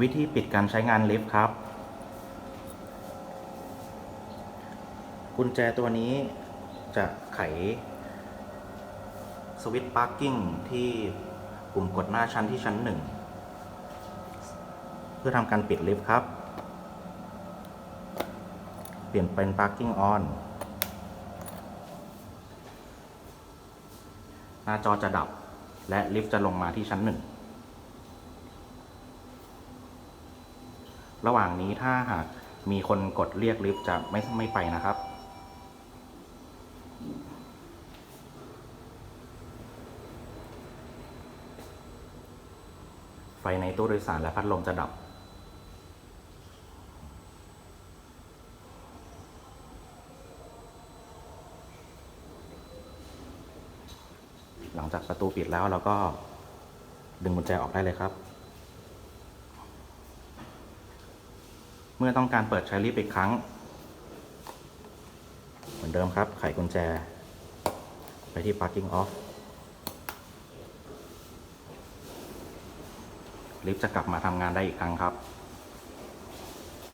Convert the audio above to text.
วิธีปิดการใช้งานลิฟต์ครับ กุญแจตัวนี้จะไข สวิตช์ปาร์กิ้งที่ปุ่มกดหน้าชั้นที่ชั้นหนึ่งเพื่อทำการปิดลิฟต์ครับ เปลี่ยนเป็น parking on หน้าจอจะดับและลิฟต์จะลงมาที่ชั้นหนึ่ง ระหว่างนี้ถ้าหากมีคนกดเรียกลิฟต์จะไม่ไม่ไปนะครับ ไฟในตู้โดยสารและพัดลมจะดับ หลังจากประตูปิดแล้วเราก็ดึงกุญแจออกได้เลยครับ เมื่อต้องการเปิดใช้ลิฟต์อีกครั้ง เหมือนเดิมครับ ไขกุญแจ ไปที่ parking off ลิฟต์จะกลับมาทำงานได้อีกครั้งครับ